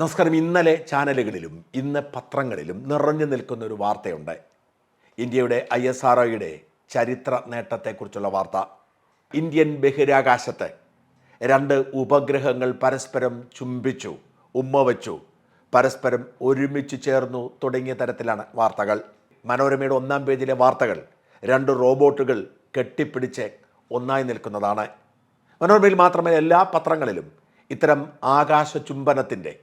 നമസ്കാരം. ഇന്നലെ ചാനലുകളിലും ഇന്ന് പത്രങ്ങളിലും നിറഞ്ഞു നിൽക്കുന്ന ഒരു വാർത്തയുണ്ട്. ഇന്ത്യയുടെ ഐ എസ് ആർ ഒയുടെ ചരിത്ര നേട്ടത്തെക്കുറിച്ചുള്ള വാർത്ത. ഇന്ത്യൻ ബഹിരാകാശത്ത് രണ്ട് ഉപഗ്രഹങ്ങൾ പരസ്പരം ചുംബിച്ചു ഉമ്മ വച്ചു. പരസ്പരം ഒരുമിച്ച് ചേർന്നു തുടങ്ങിയ തരത്തിലാണ് വാർത്തകൾ. മനോരമയുടെ ഒന്നാം പേജിലെ വാർത്തകൾ രണ്ട് റോബോട്ടുകൾ കെട്ടിപ്പിടിച്ച് ഒന്നായി നിൽക്കുന്നതാണ്. മനോരമയിൽ മാത്രമല്ല എല്ലാ പത്രങ്ങളിലും ഇത്തരം ആകാശ ചുംബനത്തിന്റെ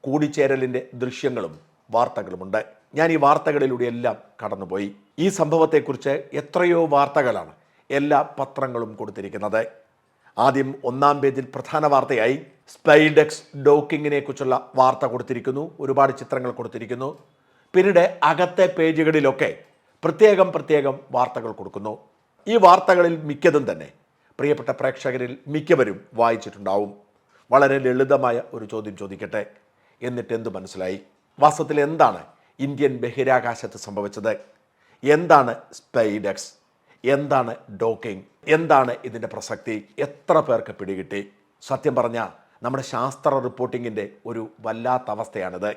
കൂടിച്ചേരലിന്റെ ദൃശ്യങ്ങളും വാർത്തകളുമുണ്ട്. ഞാൻ ഈ വാർത്തകളിലൂടെയെല്ലാം കടന്നുപോയി. ഈ സംഭവത്തെക്കുറിച്ച് എത്രയോ വാർത്തകളാണ് എല്ലാ പത്രങ്ങളും കൊടുത്തിരിക്കുന്നത്. ആദ്യം ഒന്നാം പേജിൽ പ്രധാന വാർത്തയായി സ്പൈഡെക്സ് ഡോക്കിങ്ങിനെ കുറിച്ചുള്ള വാർത്ത കൊടുത്തിരിക്കുന്നു. ഒരുപാട് ചിത്രങ്ങൾ കൊടുത്തിരിക്കുന്നു. പിന്നീട് അകത്തെ പേജുകളിലൊക്കെ പ്രത്യേകം പ്രത്യേകം വാർത്തകൾ കൊടുക്കുന്നു. ഈ വാർത്തകളിൽ മിക്കതും തന്നെ പ്രിയപ്പെട്ട പ്രേക്ഷകരിൽ മിക്കവരും വായിച്ചിട്ടുണ്ടാവും. വളരെ ലളിതമായ ഒരു ചോദ്യം ചോദിക്കട്ടെ. എന്നിട്ട് എന്ത് മനസ്സിലായി? വാസ്തവത്തിൽ എന്താണ് ഇന്ത്യൻ ബഹിരാകാശത്ത് സംഭവിച്ചത്? എന്താണ് സ്പൈഡക്സ്? എന്താണ് ഡോക്കിംഗ്? എന്താണ് ഇതിന്റെ പ്രസക്തി? എത്ര പേർക്ക് പിടികിട്ടി? സത്യം പറഞ്ഞാൽ നമ്മുടെ ശാസ്ത്ര റിപ്പോർട്ടിങ്ങിന്റെ ഒരു വല്ലാത്ത അവസ്ഥയാണിത്.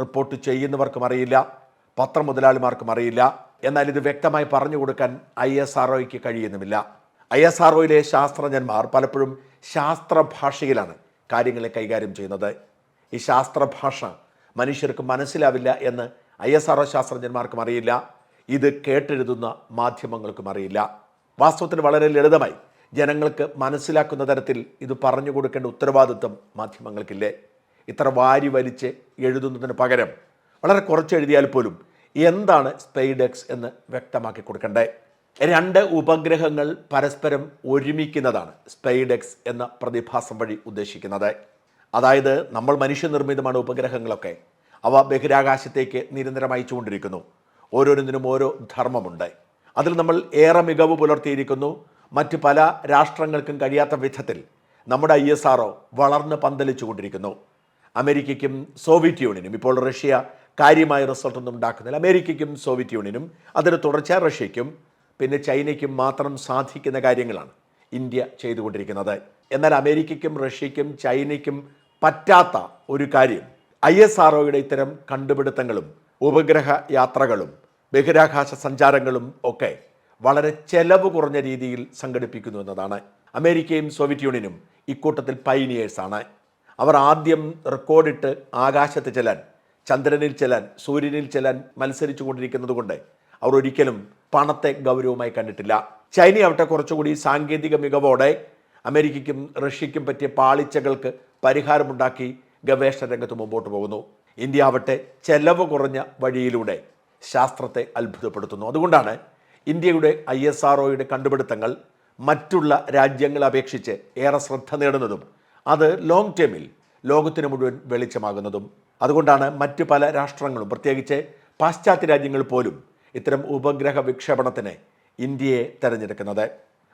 റിപ്പോർട്ട് ചെയ്യുന്നവർക്കും അറിയില്ല പത്ര മുതലാളിമാർക്കും അറിയില്ല. എന്നാൽ ഇത് വ്യക്തമായി പറഞ്ഞു കൊടുക്കാൻ ഐ എസ് ആർ കഴിയുന്നുമില്ല. ഐ എസ് ആർ ശാസ്ത്രജ്ഞന്മാർ പലപ്പോഴും ശാസ്ത്ര ഭാഷയിലാണ് കാര്യങ്ങളെ കൈകാര്യം ചെയ്യുന്നത്. ഈ ശാസ്ത്രഭാഷ മനുഷ്യർക്ക് മനസ്സിലാവില്ല എന്ന് ഐ എസ് ആർ ശാസ്ത്രജ്ഞന്മാർക്കും അറിയില്ല. ഇത് കേട്ടെഴുതുന്ന മാധ്യമങ്ങൾക്കും അറിയില്ല. വാസ്തവത്തിൽ വളരെ ലളിതമായി ജനങ്ങൾക്ക് മനസ്സിലാക്കുന്ന തരത്തിൽ ഇത് പറഞ്ഞു കൊടുക്കേണ്ട ഉത്തരവാദിത്വം മാധ്യമങ്ങൾക്കില്ലേ? ഇത്ര വാരി വലിച്ച് എഴുതുന്നതിന് പകരം വളരെ കുറച്ച് എഴുതിയാൽ പോലും എന്താണ് സ്പെയ്ഡെക്സ് എന്ന് വ്യക്തമാക്കി കൊടുക്കണ്ടേ? രണ്ട് ഉപഗ്രഹങ്ങൾ പരസ്പരം ഒരുമിക്കുന്നതാണ് സ്പെയ്ഡെക്സ് എന്ന പ്രതിഭാസം വഴി ഉദ്ദേശിക്കുന്നത്. അതായത് നമ്മൾ മനുഷ്യനിർമ്മിതമാണ് ഉപഗ്രഹങ്ങളൊക്കെ. അവ ബഹിരാകാശത്തേക്ക് നിരന്തരം ചൂണ്ടിരിക്കുന്നു. ഓരോന്നിനും ഓരോ ധർമ്മമുണ്ട്. അതിൽ നമ്മൾ ഏറെ മികവ് പുലർത്തിയിരിക്കുന്നു. മറ്റ് പല രാഷ്ട്രങ്ങൾക്കും കഴിയാത്ത വിധത്തിൽ നമ്മുടെ ഐ എസ് ആർ വളർന്ന് പന്തലിച്ചു കൊണ്ടിരിക്കുന്നു. അമേരിക്കയ്ക്കും സോവിയറ്റ് യൂണിയനും ഇപ്പോൾ റഷ്യ കാര്യമായ റിസൾട്ടൊന്നും ഉണ്ടാക്കുന്നില്ല. അമേരിക്കയ്ക്കും സോവിയറ്റ് യൂണിയനും അതിന് തുടർച്ച റഷ്യയ്ക്കും പിന്നെ ചൈനയ്ക്കും മാത്രം സാധിക്കുന്ന കാര്യങ്ങളാണ് ഇന്ത്യ ചെയ്തുകൊണ്ടിരിക്കുന്നത്. എന്നാൽ അമേരിക്കയ്ക്കും റഷ്യയ്ക്കും ചൈനയ്ക്കും പറ്റാത്ത ഒരു കാര്യം. ഐ എസ് ആർ ഇത്തരം കണ്ടുപിടുത്തങ്ങളും ഉപഗ്രഹ യാത്രകളും ബഹിരാകാശ സഞ്ചാരങ്ങളും ഒക്കെ വളരെ ചെലവ് കുറഞ്ഞ രീതിയിൽ സംഘടിപ്പിക്കുന്നു എന്നതാണ്. അമേരിക്കയും സോവിയറ്റ് യൂണിയനും ഇക്കൂട്ടത്തിൽ പൈനിയേഴ്സാണ്. അവർ ആദ്യം റെക്കോർഡിട്ട് ആകാശത്ത് ചെല്ലാൻ ചന്ദ്രനിൽ ചെല്ലാൻ സൂര്യനിൽ ചെല്ലാൻ മത്സരിച്ചു കൊണ്ടിരിക്കുന്നത് കൊണ്ട് അവർ ഒരിക്കലും പണത്തെ ഗൗരവമായി കണ്ടിട്ടില്ല. ചൈന അവിടെ കുറച്ചുകൂടി സാങ്കേതിക മികവോടെ അമേരിക്കയ്ക്കും റഷ്യയ്ക്കും പറ്റിയ പാളിച്ചകൾക്ക് പരിഹാരമുണ്ടാക്കി ഗവേഷണ രംഗത്ത് മുമ്പോട്ട് പോകുന്നു. ഇന്ത്യ ആവട്ടെ ചെലവ് കുറഞ്ഞ വഴിയിലൂടെ ശാസ്ത്രത്തെ അത്ഭുതപ്പെടുത്തുന്നു. അതുകൊണ്ടാണ് ഇന്ത്യയുടെ ഐ എസ് ആർ കണ്ടുപിടുത്തങ്ങൾ മറ്റുള്ള രാജ്യങ്ങളെ അപേക്ഷിച്ച് ഏറെ ശ്രദ്ധ നേടുന്നതും അത് ലോങ് ടേമിൽ ലോകത്തിന് മുഴുവൻ വെളിച്ചമാകുന്നതും. അതുകൊണ്ടാണ് മറ്റു പല രാഷ്ട്രങ്ങളും പ്രത്യേകിച്ച് പാശ്ചാത്യ രാജ്യങ്ങൾ പോലും ഇത്തരം ഉപഗ്രഹ വിക്ഷേപണത്തിന് ഇന്ത്യയെ തിരഞ്ഞെടുക്കുന്നത്.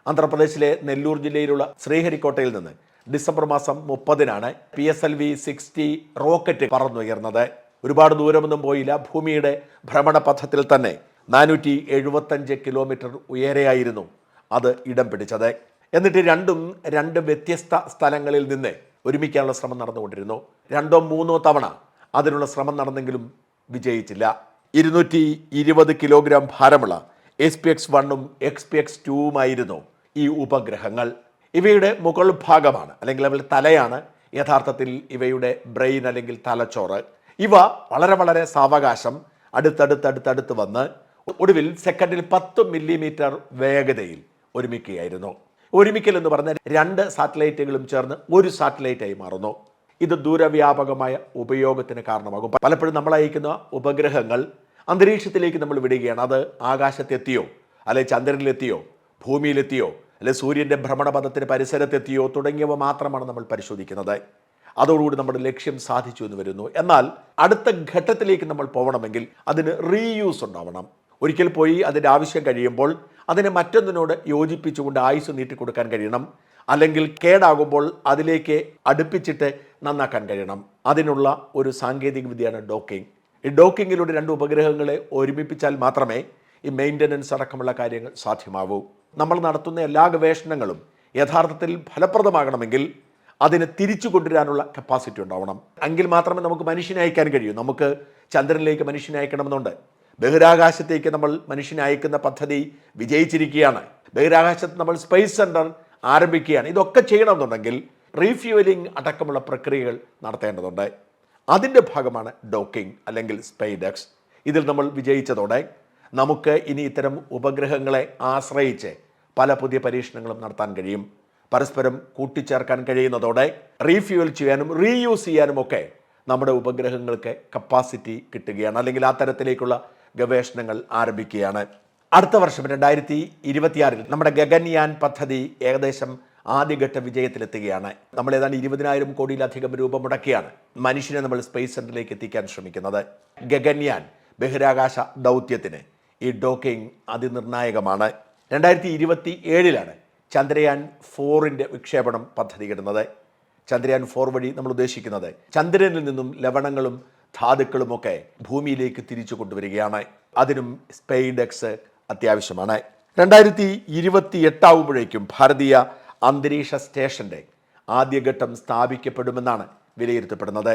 ആന്ധ്രാപ്രദേശിലെ നെല്ലൂർ ജില്ലയിലുള്ള ശ്രീഹരിക്കോട്ടയിൽ നിന്ന് ഡിസംബർ മാസം മുപ്പതിനാണ് P S L V sixty rocket പറന്നുയർന്നത്. ഒരുപാട് ദൂരമൊന്നും പോയില്ല. ഭൂമിയുടെ ഭ്രമണപഥത്തിൽ തന്നെ നാനൂറ്റി എഴുപത്തഞ്ച് കിലോമീറ്റർ ഉയരെയായിരുന്നു അത് ഇടം പിടിച്ചത്. എന്നിട്ട് രണ്ടും രണ്ട് വ്യത്യസ്ത സ്ഥലങ്ങളിൽ നിന്ന് ഒരുമിക്കാനുള്ള ശ്രമം നടന്നുകൊണ്ടിരുന്നു. രണ്ടോ മൂന്നോ തവണ അതിനുള്ള ശ്രമം നടന്നെങ്കിലും വിജയിച്ചില്ല. ഇരുന്നൂറ്റി ഇരുപത് കിലോഗ്രാം ഭാരമുള്ള എസ് പി എക്സ് വണ്ണും എക്സ് പി എക്സ് ടുവുമായിരുന്നു ഈ ഉപഗ്രഹങ്ങൾ ഇവയുടെ മുകൾ ഭാഗമാണ് അല്ലെങ്കിൽ അവരുടെ തലയാണ് യഥാർത്ഥത്തിൽ ഇവയുടെ ബ്രെയിൻ അല്ലെങ്കിൽ തലച്ചോറ്. ഇവ വളരെ വളരെ സാവകാശം അടുത്തടുത്തടുത്തടുത്ത് വന്ന് ഒടുവിൽ സെക്കൻഡിൽ പത്ത് മില്ലിമീറ്റർ വേഗതയിൽ ഒരുമിക്കുകയായിരുന്നു. ഒരുമിക്കൽ എന്ന് പറഞ്ഞാൽ രണ്ട് സാറ്റലൈറ്റുകളും ചേർന്ന് ഒരു സാറ്റലൈറ്റായി മാറുന്നു. ഇത് ദൂരവ്യാപകമായ ഉപയോഗത്തിന് കാരണമാകും. പലപ്പോഴും നമ്മൾ അയക്കുന്ന ഉപഗ്രഹങ്ങൾ അന്തരീക്ഷത്തിലേക്ക് നമ്മൾ വിടുകയാണ്. അത് ആകാശത്തെത്തിയോ അല്ലെ ചന്ദ്രനിലെത്തിയോ ഭൂമിയിലെത്തിയോ അല്ലെ സൂര്യന്റെ ഭ്രമണപഥത്തിന് പരിസരത്തെത്തിയോ തുടങ്ങിയവ മാത്രമാണ് നമ്മൾ പരിശോധിക്കുന്നത്. അതോടുകൂടി നമ്മുടെ ലക്ഷ്യം സാധിച്ചു എന്ന് വരുന്നു. എന്നാൽ അടുത്ത ഘട്ടത്തിലേക്ക് നമ്മൾ പോകണമെങ്കിൽ അതിന് റീയൂസ് ഉണ്ടാവണം. ഒരിക്കൽ പോയി അതിന്റെ ആവശ്യം കഴിയുമ്പോൾ അതിനെ മറ്റൊന്നിനോട് യോജിപ്പിച്ചുകൊണ്ട് ആയുസ് നീട്ടിക്കൊടുക്കാൻ കഴിയണം. അല്ലെങ്കിൽ കേടാകുമ്പോൾ അതിലേക്ക് അടുപ്പിച്ചിട്ട് നന്നാക്കാൻ കഴിയണം. അതിനുള്ള ഒരു സാങ്കേതിക വിദ്യയാണ് ഡോക്കിംഗ് ഈ ഡോക്കിങ്ങിലൂടെ രണ്ട് ഉപഗ്രഹങ്ങളെ ഒരുമിപ്പിച്ചാൽ മാത്രമേ ഈ മെയിന്റനൻസ് അടക്കമുള്ള കാര്യങ്ങൾ സാധ്യമാവൂ. നമ്മൾ നടത്തുന്ന എല്ലാ ഗവേഷണങ്ങളും യഥാർത്ഥത്തിൽ ഫലപ്രദമാകണമെങ്കിൽ അതിനെ തിരിച്ചു കൊണ്ടുവരാനുള്ള കപ്പാസിറ്റി ഉണ്ടാവണം. എങ്കിൽ മാത്രമേ നമുക്ക് മനുഷ്യനെ അയക്കാൻ കഴിയൂ. നമുക്ക് ചന്ദ്രനിലേക്ക് മനുഷ്യനെ അയക്കണമെന്നുണ്ട്. ബഹിരാകാശത്തേക്ക് നമ്മൾ മനുഷ്യനെ അയക്കുന്ന പദ്ധതി വിജയിച്ചിരിക്കുകയാണ്. ബഹിരാകാശത്ത് നമ്മൾ സ്പേസ് സെന്റർ ആരംഭിക്കുകയാണ്. ഇതൊക്കെ ചെയ്യണമെന്നുണ്ടെങ്കിൽ റീഫ്യൂലിംഗ് അടക്കമുള്ള പ്രക്രിയകൾ നടത്തേണ്ടതുണ്ട്. അതിന്റെ ഭാഗമാണ് ഡോക്കിംഗ് അല്ലെങ്കിൽ സ്പൈഡക്സ് ഇതിൽ നമ്മൾ വിജയിച്ചതോടെ നമുക്ക് ഇനി ഇത്തരം ഉപഗ്രഹങ്ങളെ ആശ്രയിച്ച് പല പുതിയ പരീക്ഷണങ്ങളും നടത്താൻ കഴിയും. പരസ്പരം കൂട്ടിച്ചേർക്കാൻ കഴിയുന്നതോടെ റീഫ്യൂവൽ ചെയ്യാനും റീയൂസ് ചെയ്യാനും ഒക്കെ നമ്മുടെ ഉപഗ്രഹങ്ങൾക്ക് കപ്പാസിറ്റി കിട്ടുകയാണ്. അല്ലെങ്കിൽ ആ തരത്തിലേക്കുള്ള ഗവേഷണങ്ങൾ ആരംഭിക്കുകയാണ്. അടുത്ത വർഷം രണ്ടായിരത്തി ഇരുപത്തിയാറിൽ നമ്മുടെ ഗഗൻയാൻ പദ്ധതി ഏകദേശം ആദ്യഘട്ട വിജയത്തിലെത്തുകയാണ്. നമ്മൾ ഏതാണ്ട് ഇരുപതിനായിരം കോടിയിലധികം രൂപ മുടക്കിയാണ് മനുഷ്യനെ നമ്മൾ സ്പേസ് സെന്ററിലേക്ക് എത്തിക്കാൻ ശ്രമിക്കുന്നത്. ഗഗൻയാൻ ബഹിരാകാശ ദൗത്യത്തിന് ഈ ഡോക്കിംഗ് അതിനിർണായകമാണ്. രണ്ടായിരത്തി ഇരുപത്തി ഏഴിലാണ് ചന്ദ്രയാൻ ഫോറിന്റെ വിക്ഷേപണം പദ്ധതി പദ്ധതിയിടുന്നത്. ചന്ദ്രയാൻ ഫോർ വഴി നമ്മൾ ഉദ്ദേശിക്കുന്നത് ചന്ദ്രനിൽ നിന്നും ലവണങ്ങളും ധാതുക്കളുമൊക്കെ ഭൂമിയിലേക്ക് തിരിച്ചു കൊണ്ടുവരികയാണ്. അതിനും സ്പെയ്ഡെക്സ് അത്യാവശ്യമാണ്. രണ്ടായിരത്തി ഇരുപത്തി എട്ടാവുമ്പോഴേക്കും ഭാരതീയ അന്തരീക്ഷ സ്റ്റേഷന്റെ ആദ്യഘട്ടം സ്ഥാപിക്കപ്പെടുമെന്നാണ് വിലയിരുത്തപ്പെടുന്നത്.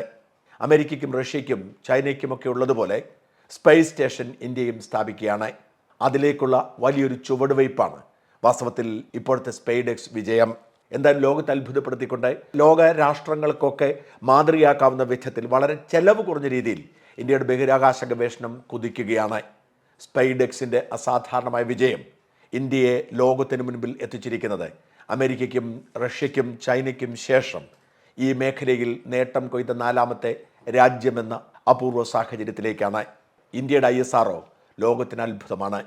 അമേരിക്കയ്ക്കും റഷ്യയ്ക്കും ചൈനയ്ക്കുമൊക്കെ ഉള്ളതുപോലെ സ്പേസ് സ്റ്റേഷൻ ഇന്ത്യയും സ്ഥാപിക്കുകയാണ്. അതിലേക്കുള്ള വലിയൊരു ചുവടുവയ്പ്പാണ്. വാസ്തവത്തിൽ ഇപ്പോഴത്തെ സ്പെയ്ഡെക്സ് വിജയം എന്തായാലും ലോകത്തെ അത്ഭുതപ്പെടുത്തിക്കൊണ്ട് ലോക രാഷ്ട്രങ്ങൾക്കൊക്കെ മാതൃകയാക്കാവുന്ന വിധത്തിൽ വളരെ ചെലവ് കുറഞ്ഞ രീതിയിൽ ഇന്ത്യയുടെ ബഹിരാകാശ ഗവേഷണം കുതിക്കുകയാണ്. സ്പൈഡെക്സിന്റെ അസാധാരണമായ വിജയം ഇന്ത്യയെ ലോകത്തിന് മുൻപിൽ എത്തിച്ചിരിക്കുന്നത്. അമേരിക്കയ്ക്കും റഷ്യയ്ക്കും ചൈനയ്ക്കും ശേഷം ഈ മേഖലയിൽ നേട്ടം കൊയ്ത നാലാമത്തെ രാജ്യമെന്ന അപൂർവ സാഹചര്യത്തിലേക്കാണ്. ഇന്ത്യയുടെ ഐ എസ് ലോകത്തിന് അത്ഭുതമാണ്.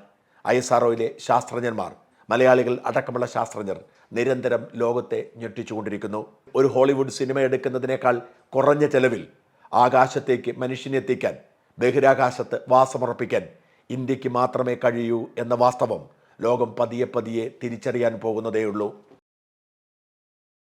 ഐ എസ് ആർഒയിലെ ശാസ്ത്രജ്ഞന്മാർ മലയാളികൾ അടക്കമുള്ള ശാസ്ത്രജ്ഞർ നിരന്തരം ലോകത്തെ ഞെട്ടിച്ചുകൊണ്ടിരിക്കുന്നു. ഒരു ഹോളിവുഡ് സിനിമ എടുക്കുന്നതിനേക്കാൾ കുറഞ്ഞ ചെലവിൽ ആകാശത്തേക്ക് മനുഷ്യനെ എത്തിക്കാൻ ബഹിരാകാശത്ത് വാസമുറപ്പിക്കാൻ ഇന്ത്യയ്ക്ക് മാത്രമേ കഴിയൂ എന്ന വാസ്തവം ലോകം പതിയെ പതിയെ തിരിച്ചറിയാൻ പോകുന്നതേയുള്ളൂ.